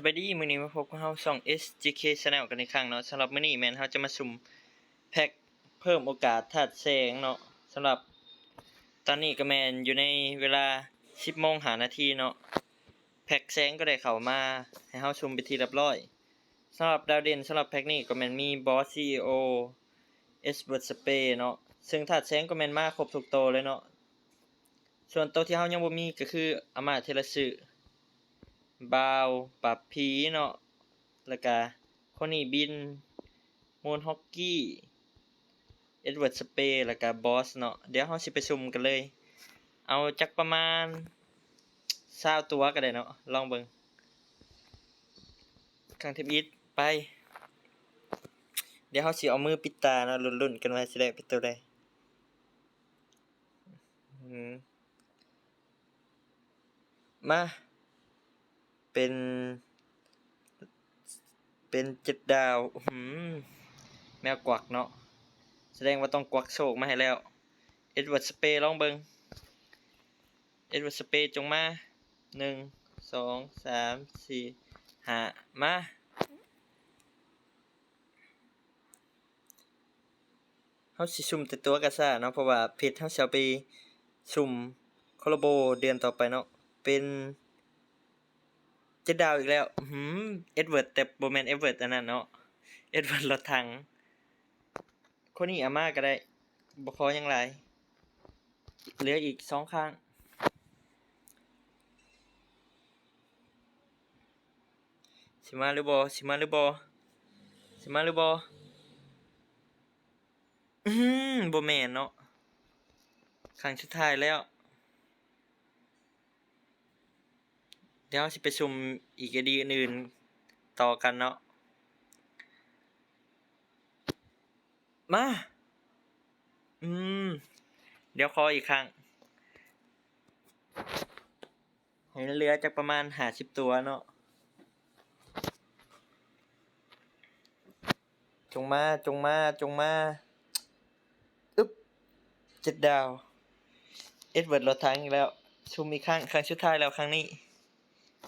สบายดีมื้อนี้มาพบกับเฮาช่อง SGK Channel กันอีกครั้งเนาะสำหรับมื้อนี้แม่นเฮาจะมาสุ่มแพ็คเพิ่มโอกาสธาตุแสงเนาะสำหรับตอนนี้ก็แม่นอยู่ในเวลา 10โมงหานาทีเนาะแพ็คแสงก็ได้เข้ามาให้เฮาสุ่มไปที่เรียบร้อยสำหรับดาวเด่นสำหรับแพ็คนี้ก็แม่นมี Boss CEO S Word Spray เนาะซึ่งธาตุแสงก็แม่นมาครบทุกโตเลยเนาะส่วนโตวที่เฮายังบ่มีก็คืออามาเทระสึ บาวปรับผีเนาะแล้วก็คนนี้บินมูนฮอกกี้เอ็ดเวิร์ดสเปย์แล้วก็บอสเนาะเดี๋ยวเราสิไปซุ่มกันเลย เอาจักประมาณ20ตัวก็ได้เนาะลองเบิงข้างเทปอีทไป เดี๋ยวเราสิเอามือปิดตาเนาะลุ้นๆกันไว่าสิได้เป็นตัวใดอืมมา เป็น เป็นเจ็ดดาวหืมแมวกวักเนาะแสดงว่าต้องกวักโชคมาให้แล้ว เอ็ดเวิร์ดสเปย์ลองเบิงเอ็ดเวิร์ดสเปย์จงมาหนึ่งสองสามสี่ห้ามาเขาสิซุ่มแต่ตัวกระซ่าเนาะเพราะว่าเพจเขาจะเอาไปซุ่มคอลโบเดือนต่อไปเนาะเป็น จ็ดาวอีกแล้วหืมเอ็ดเวิร์ดแต่โบแมนเอ็ดเวิร์ดอันนั้นเนาะเอ็ดเวิร์ดรถถังคนนี้อาม่าก็ได้บ่ขอยังไรเหลืออีกสองข้างสิมาหรือบ่สิมาหรือบ่สิมาหรือบอือหือบ่แมนเนาะครั้งสุดท้ายแล้ว เดี๋ยวสิไปชมอีกคดีอื่นต่อกันเนาะ มา อืม เดี๋ยวขออีกครั้งให้เหลือจากประมาณหาสิบตัวเนาะ จงมา จงมา จงมาอึ๊บเจ็ดดาว เอ็ดเวิร์ดรถถังอีกแล้ว ชุมอีกครั้ง ครั้งสุดท้ายแล้วครั้งนี้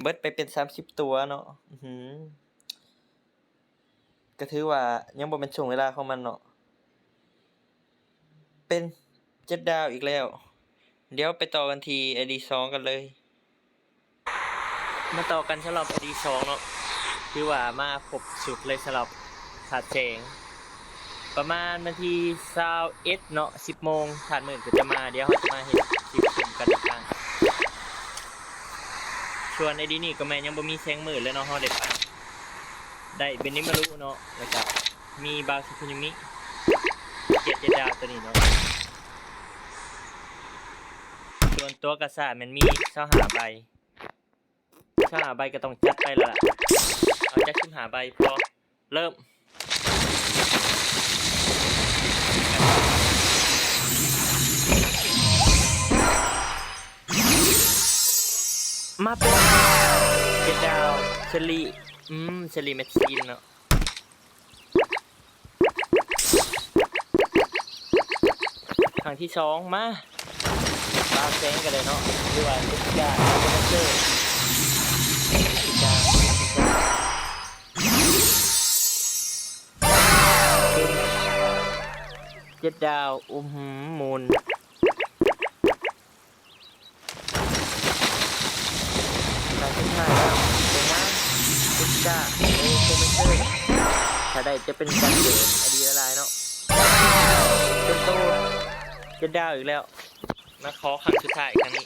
เบิดไปเป็นสามสิบตัวเนาะอือก็ถือว่ายังบ่เป็นช่วงเวลาของมันเนาะ เป็นเจ็ดดาวอีกแล้ว เดี๋ยวไปต่อกันที ID สองกันเลย มาต่อกันสำหรับ ID สองเนาะคือว่ามาครบสุดเลยสำหรับถาดแสงประมาณนาทีซาวเอ็ดเนาะสิบโมงถาดหมื่นก็จะมาเดี๋ยวเขาจะมาเห็นคลิปชมกันอีกครั้ง ส่วนในดีนี่ก็แม่ยังบ่มีแสงมืดเลยเนาะเฮาได้ไปได้เป็นนิมารุเนาะแล้วก็มีบาสุคุนิมิเกียรติดาตัวนี้เนาะส่วนตัวกระสามันมีเช้าหาใบเช้าหาใบก็ต้องจัดไปและล่ะเอาจัดขึ้นหาใบพอเริ่ม มาเป็นเจ็ดดาวเชลีอืมเชลีแมชชีนเนาะครั้งที่สองมาตาแซงกันเลยเนาะหรือว่าลูกกาลูกเจอร์ลูกาเจ็ดดาวอุ้มมูลงขึ้นมาแล้วเดี๋ยวนะ พิซซ่าเอโคเมเตอร์ถ้าได้จะเป็นการเดินอดีละลายเนาะเป็นโตจะดาวอีกแล้วมาขอครั้งสุดท้ายครั้งนี้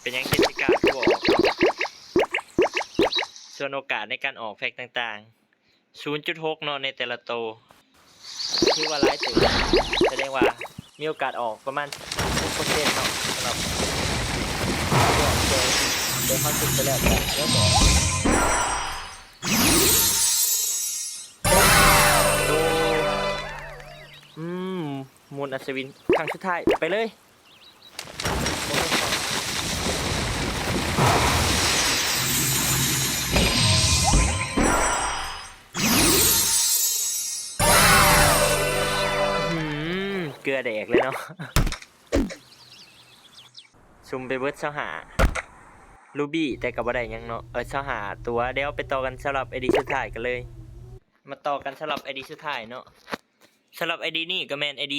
เป็นยังเทศกาลที่บอกส่วนโอกาสในการออกแฟกต่างๆ 0.6เนาะในแต่ละโตที่ว่าร้ายตื่นแสดงว่ามีโอกาสออกประมาณ6%เนาะสำหรับเดี๋ยว เดี๋ยวเขาจุดไปแล้วแต่เดี๋ยวบอกอืมมูลอัศวินครั้งสุดท้ายไปเลยเกลือแดกเลยเนาะซุมไปเบิร์ดเสาหา รูบี้แต่ก็บ่ได้หยังเนาะเออเช้าหาตัวเดี๋ยวไปต่อกันสำหรับ ID สุดท้ายกันเลย มาต่อกันสำหรับ ID สุดท้ายเนาะสำหรับ ID นี่ก็แม่น ID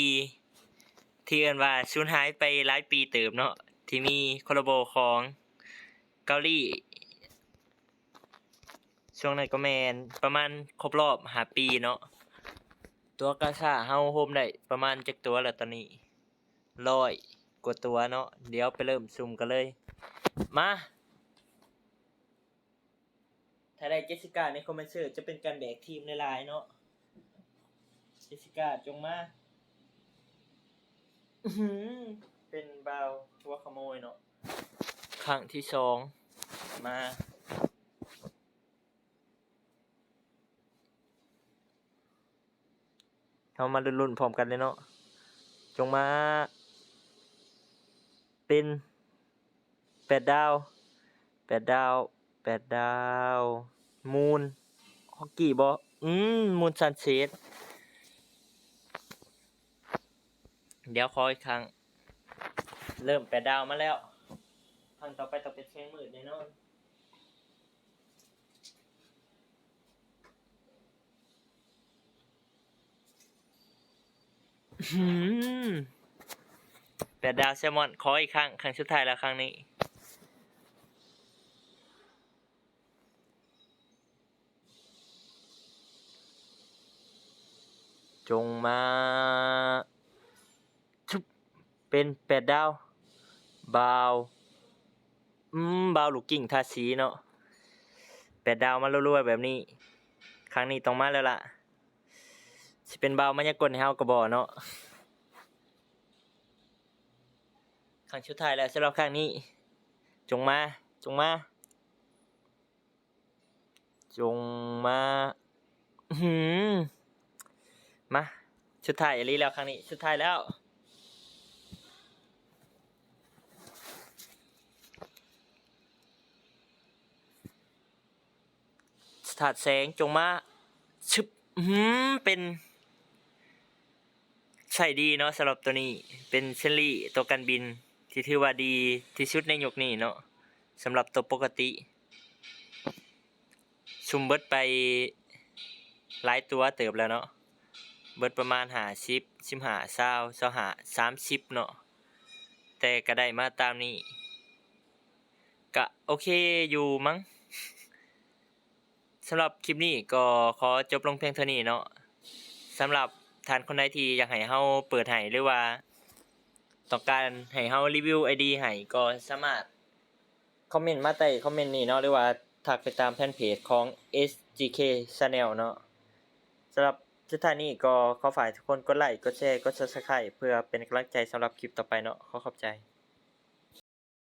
ที่เอินว่าสูญหายไปหลายปีเติบเนาะที่มีคอลลาโบของเกาหลีช่วงนั้นก็แมนประมาณครบรอบหาปีเนาะตัวกาชาเฮาโฮมได้ประมาณจักตัวแล้วตอนนี้ร้อยกว่าตัวเนาะเดี๋ยวไปเริ่มซุ่มกันเลย มา ถ้าได้เจสสิก้าในคอมเมนเซอร์จะเป็นการแบกทีมในไลน์เนาะ เจสสิก้าจงมาอื้อหือเป็นบาวหัวขโมยเนาะ ครั้งที่สองมา เรามาลุ้นๆพร้อมกันเลยเนาะ จงมา เป็นแปดดาวแปดดาว แปดดาว มูนฮอกกี้บออืม มูนซันเซตเดี๋ยวขออีกครั้ง เริ่มแปดดาวมาแล้วครั้งต่อไปต้องเป็นเชงมืดแน่นอนหืมแปดดาวแซลมอน ขออีกครั้ง ครั้งสุดท้ายแล้วครั้งนี้ จงมาชุบเป็นแปดดาวบาวอืมบาวลูกกิ่งทาสีเนาะแปดดาวมารัวๆแบบนี้ ครั้งนี้ต้องมาแล้วล่ะสิเป็นบาวมายากลให้เฮาก็บ่เนาะครั้งสุดท้ายแล้วสำหรับครั้งนี้ จงมาจงมาจงมาอื้อหืม มาสุดไทยอลีแล้วครั้งนี้สุดไทยแล้ว สถานแสงจงมาชึบหืมเป็นใช่ดีเนาะสำหรับตัวนี้เป็นเชลลี่ตัวกันบิน ที่ถือว่าดีที่สุดในยกนี้เนาะสำหรับตัวปกติชุมเบิดไปหลายตัวเติบแล้วเนาะ เบิดประมาณหาชิปชิมหาเศร้าเศร้าหาสามชิปเนาะแต่ก็ได้มาตามนี้ก็โอเคอยู่มั้งสำหรับคลิปนี้ก็ขอจบลงเพียงเท่านี้เนาะสำหรับท่านคนใดที่อยากให้เฮาเปิดให้หรือว่าต้องการให้เฮารีวิว ID ให้ก็สามารถคอมเมนต์มาใต้คอมเมนต์นี้เนาะหรือว่าทักไปตามแฟนเพจของ SGK Channel เนาะสำหรับ สุดท้ายนี้ก็ขอฝากทุกคนกดไลค์ กดแชร์ กด Subscribe เพื่อเป็นกำลังใจสำหรับคลิปต่อไปเนาะ ขอขอบใจ